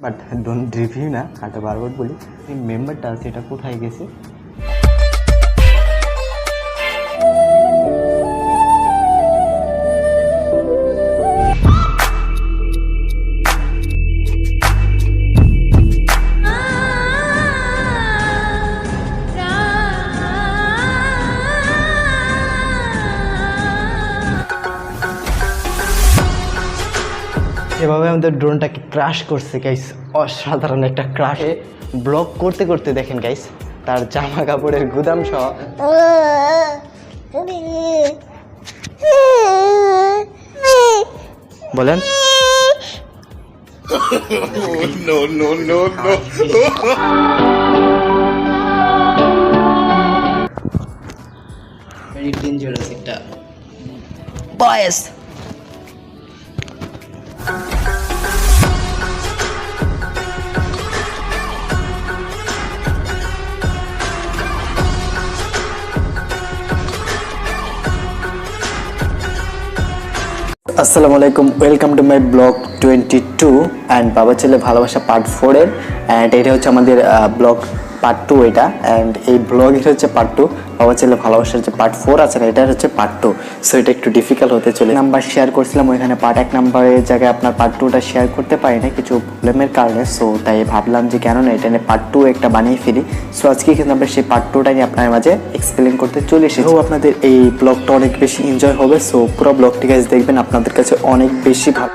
But don't review না একটা বারবার বলি এই মেম্বারটা সেটা কোথায় গেছে? এভাবে আমাদের ড্রোনটাকে ক্রাশ করছে গাইস অসাধারণ একটা ক্রাশে ব্লক করতে করতে দেখেন গাইস তার জামা কাপড়ের গুদাম সহ। বলেন। বয়েস আসসালামু আলাইকুম welcome to my blog twenty two and বাবা ছেলে ভালোবাসা পার্ট ফোরের অ্যান্ড এটা হচ্ছে আমাদের ব্লগ পার্ট টু এটা। অ্যান্ড এই ব্লগের হচ্ছে পার্ট টু বাবা ছেলে ভালোবাসার যে পার্ট ফোর আছে না এটা হচ্ছে পার্ট টু সো এটা একটু ডিফিকাল্ট হতে চলে নাম্বার শেয়ার করছিলাম, ওইখানে পার্ট এক নাম্বারের জায়গায় আপনার পার্ট টুটা শেয়ার করতে পারি না কিছু প্রবলেমের কারণে। সো তাই ভাবলাম যে কেন না, এটা নিয়ে পার্ট টু একটা বানিয়ে ফেলি। সো আজকে কিন্তু আমরা সেই পার্ট টুটা নিয়ে আপনার মাঝে এক্সপ্লেন করতে চলে এসেছি। আপনাদের এই ব্লগটা অনেক বেশি এনজয় হবে। সো পুরো ব্লগটি গাইজ দেখবেন, আপনাদের কাছে অনেক বেশি ভালো।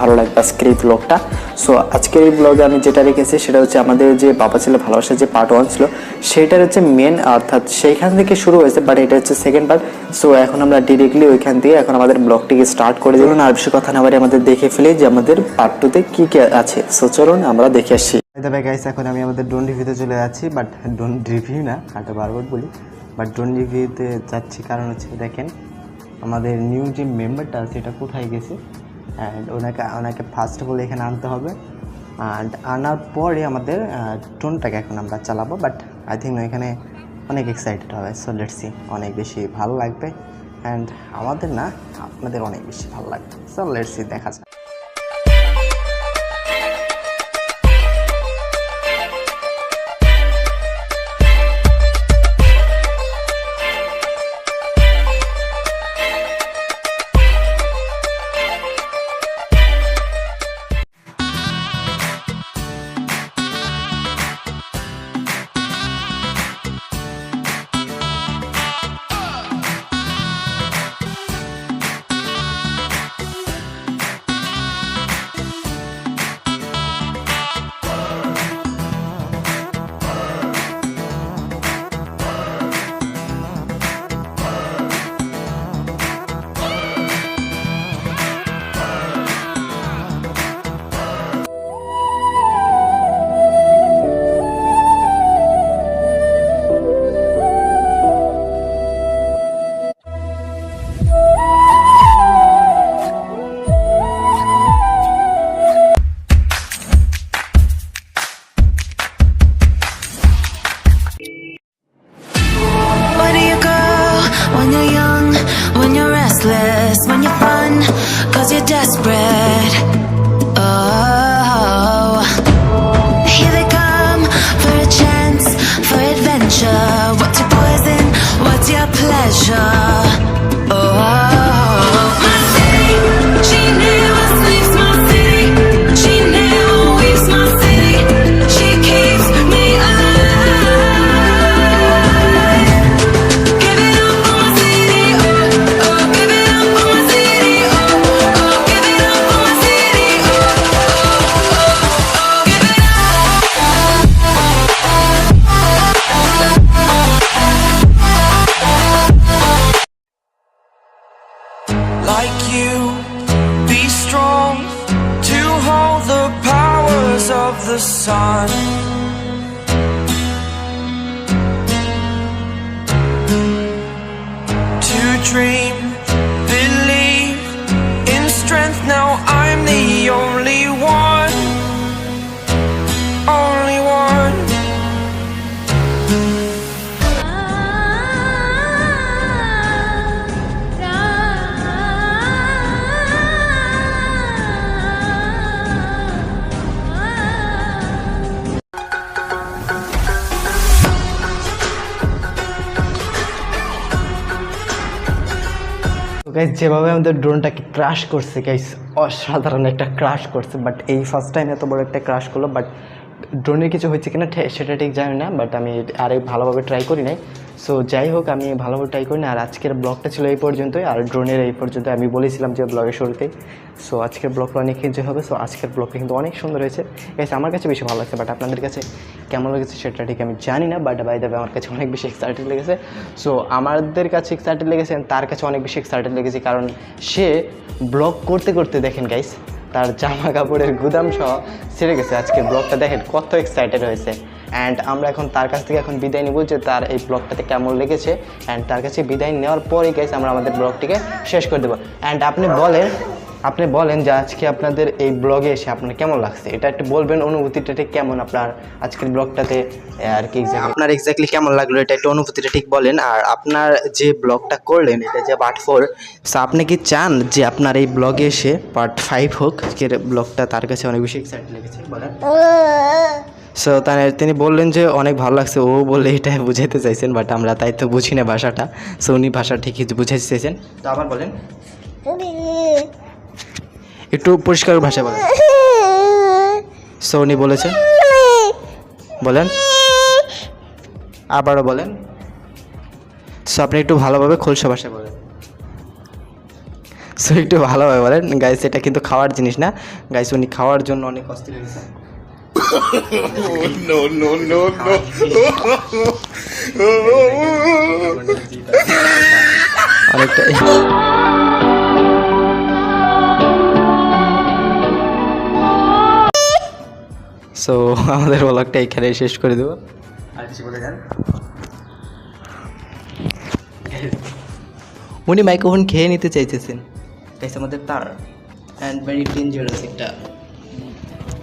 ভালো লাগবে আজকের ব্লগটা সো আজকের এই ব্লগে আমি যেটা রেখেছি, সেটা হচ্ছে আমাদের যে বাবা ছেলে, ভালোবাসার যে পার্ট ওয়ান ছিল সেইটার হচ্ছে মেন অর্থাৎ সেইখান থেকে শুরু হয়েছে বাট এটা হচ্ছে সেকেন্ড পার্ট সো এখন আমরা ডিরেক্টলি ওইখান থেকে এখন আমাদের ব্লগটিকে স্টার্ট করে দিলাম আর বেশি কথা না বাড়ি আমাদের দেখে ফেলি যে আমাদের পার্ট টুতে কী, কি আছে। সো চলুন আমরা দেখে আসি। গাইস এখন আমি আমাদের ড্রোন রিভিউতে চলে যাচ্ছি বাট ড্রোন রিভিউ না একটা বারবার বলি। বাট ড্রোন রিভিউতে যাচ্ছি কারণ হচ্ছে, দেখেন, আমাদের নিউ যে মেম্বারটা আছে, এটা কোথায় গেছে? অ্যান্ড ওনাকে ওনাকে ফার্স্ট অফ অল এখানে আনতে হবে। অ্যান্ড আনার পরে আমাদের টোনটাকে এখন আমরা চালাবো। বাট আই থিঙ্ক এখানে অনেক এক্সাইটেড হবে। সো লেটসি অনেক বেশি ভালো লাগবে। অ্যান্ড আমাদের না, আপনাদের অনেক বেশি ভালো লাগবে। সো লেটসি দেখা যাক। Like you. Be strong to hold the powers of the sun. To dream, guys যেভাবে আমাদের ড্রোনটাকে ক্রাশ করছে গাইস অসাধারণ একটা ক্রাশ করছে বাট এই ফার্স্ট টাইম এত বড় একটা ক্রাশ করল বাট ড্রোনের কিছু হয়েছে কিনা সেটা ঠিক জানি না বাট আমি আরে ভালোভাবে ট্রাই করি নাই। সো যাই হোক, আমি ভালোভাবে ট্রাই করি না আর আজকের ব্লগটা ছিল এই পর্যন্তই। আর ড্রোনের এই পর্যন্ত আমি বলেছিলাম যে ব্লগের শুরুতেই সো আজকের ব্লগটা অনেক এনজয় হবে। সো আজকের ব্লগটা কিন্তু অনেক সুন্দর হয়েছে। গাইস আমার কাছে বেশি ভালো লাগছে বাট আপনাদের কাছে কেমন লেগেছে সেটা ঠিক আমি জানি না বাট বাই দেবে আমার কাছে অনেক বেশি এক্সাইটেড লেগেছে। সো আমাদের কাছে এক্সাইটেড লেগেছে তার কাছে অনেক বেশি এক্সাইটেড লেগেছে, কারণ সে ব্লগ করতে করতে দেখেন গাইস তার জামা কাপড়ের গুদাম সহ ছেড়ে গেছে। আজকের ব্লগটা দেখেন কত এক্সাইটেড হয়েছে। অ্যান্ড আমরা এখন তার কাছ থেকে এখন বিদায় নিব যে তার এই ব্লগটাতে কেমন লেগেছে। অ্যান্ড তার কাছে বিদায় নেওয়ার পরেই গেছে আমরা আমাদের ব্লগটিকে শেষ করে দেবো। অ্যান্ড আপনি বলেন আপনি বলেন যে আজকে আপনাদের এই ব্লগে এসে আপনার কেমন লাগছে? এটা একটু বলবেন অনুভূতিটা ঠিক কেমন আপনার আজকের ব্লগটাতে আর কি আপনার এক্স্যাক্টলি কেমন লাগল? এটা একটু অনুভূতিটা ঠিক বলেন। আর আপনার যে ব্লগটা করলেন এটা যে পার্ট ফোর সো আপনি কি চান যে আপনার এই ব্লগে এসে পার্ট ফাইভ হোক? আজকের ব্লগটা তার কাছে অনেক বেশি এক্সাইট লেগেছে বলেন। সো তার তিনি বললেন যে অনেক ভালো লাগছে ও বলে এটা বুঝাইতে চাইছেন বাট আমরা তাই তো বুঝি না ভাষাটা। সো উনি ভাষা ঠিকই বুঝাইতে চাইছেন। তো আবার বলেন। একটু পরিষ্কার ভাষায় বলেন। সো উনি বলেছেন বলেন। আবারও বলেন। সো আপনি একটু ভালোভাবে খোলসা ভাষায় বলেন। সো একটু ভালোভাবে বলেন। গাইস এটা কিন্তু খাওয়ার জিনিস না। গাইস উনি খাওয়ার জন্য অনেক অস্থির হয়েছে অনেকটা সো আমাদের ব্লগটা এখানে শেষ করে দেবো। আর কিছু বলে যান। উনি মাইক্রোফোন খেয়ে নিতে চাইতেছেন। তাই আমাদের তার অ্যান্ড ভেরি ডেঞ্জারাস একটা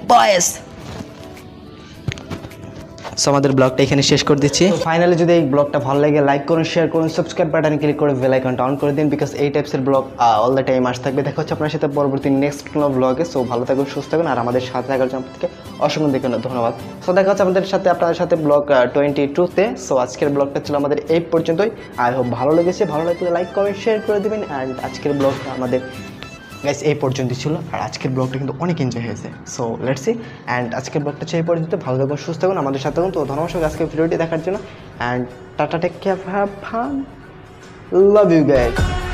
বয়েস সো আমাদের ব্লগটা এখানে শেষ করে দিচ্ছি। ফাইনালি যদি এই ব্লগটা ভালো লাগে লাইক করুন শেয়ার করুন সাবস্ক্রাইব বাটনে ক্লিক করে বেল আইকনটা অন করে দিন বিকজ এই টাইপসের ব্লগ অল দ্য টাইম আস থাকবে। দেখা হচ্ছে আপনার সাথে পরবর্তী নেক্সট কোনো ব্লগে সো ভালো থাকুন, সুস্থ থাকুন, আর আমাদের সাথে থাকার জন্য আপনাদেরকে অসংখ্য দেখুন ধন্যবাদ। সো দেখা হচ্ছে আমাদের সাথে, আপনাদের সাথে ব্লগ টোয়েন্টি টুতে সো আজকের ব্লগটা ছিল আমাদের এই পর্যন্তই। আই হোপ ভালো লেগেছে। ভালো লাগলে লাইক কমেন্ট শেয়ার করে দেবেন। অ্যান্ড আজকের ব্লগটা আমাদের গাইস এই পর্যন্তই ছিল। আর আজকের ব্লগটা কিন্তু অনেক এনজয় হয়েছে। সো লেটস সি অ্যান্ড আজকের ব্লগটা সেই পর্যন্ত। ভালো থাকুন, সুস্থ থাকুন। আমাদের সাথে থাকুন। তো ধন্যবাদ আজকে আজকের ভিডিওটি দেখার জন্য। And tata take care have fun love you guys